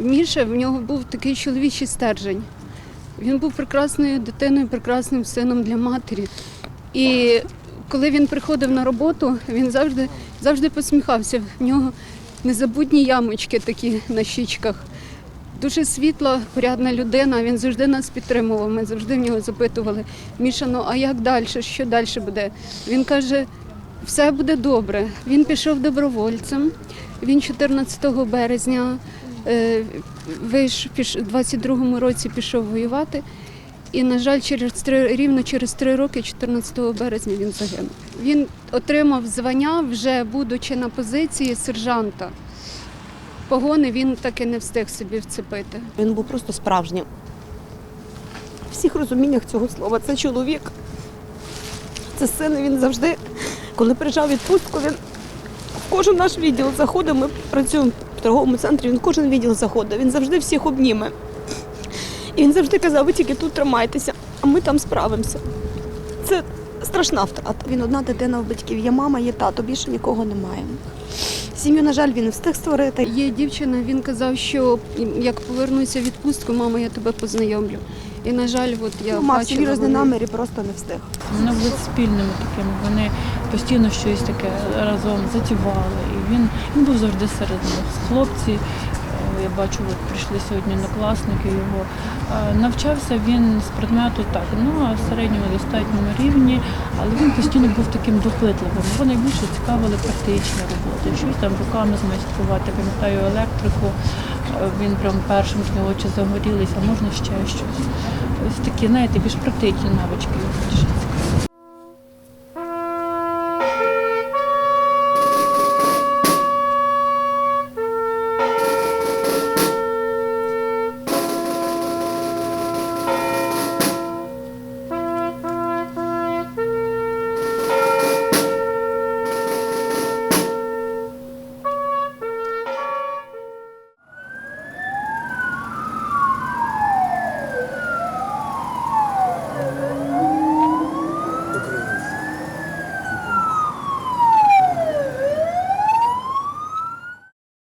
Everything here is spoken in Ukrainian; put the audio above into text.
Міша в нього був такий чоловічий стержень. Він був прекрасною дитиною, прекрасним сином для матері. І коли він приходив на роботу, він завжди, завжди посміхався. В нього незабутні ямочки такі на щічках. Дуже світла, порядна людина. Він завжди нас підтримував. Ми завжди в нього запитували: Міша, ну а як далі? Що далі буде? Він каже, все буде добре. Він пішов добровольцем. Він 14 березня е, піш, 22-му році пішов воювати. І, на жаль, через три, рівно через три роки, 14 березня, він загинув. Він отримав звання, вже будучи на позиції сержанта. Погони він так і не встиг собі вцепити. Він був просто справжнім. В всіх розуміннях цього слова. Це чоловік, це син. Він завжди, коли приїжджав відпустку, він в кожен наш відділ заходив. Ми працюємо в торговому центрі, він кожен відділ заходив. Він завжди всіх обніме. І він завжди казав, ви тільки тут тримайтеся, а ми там справимося. Це страшна втрата. Він одна дитина в батьків, є мама, є тато, більше нікого немає. Сім'ю, на жаль, він встиг створити. Є дівчина, він казав, що як повернуся в відпустку, мама, я тебе познайомлю. І, на жаль, от я Ну, мав серйозні наміри, просто не встиг. Вони були спільними такими. Вони постійно щось таке разом затівали. І він, він був завжди серед них. Хлопці, е, я бачу, от прийшли сьогодні однокласники його. Е, Навчався він з предмету так, ну а середньому достатньому рівні, але він постійно був таким допитливим. Його найбільше цікавили практичні роботи, щось там руками змайструвати. Пам'ятаю електрику. Він прям першим з нього очі загорілися, а можна ще щось. Ось такі, знаєте, більш практичні навички.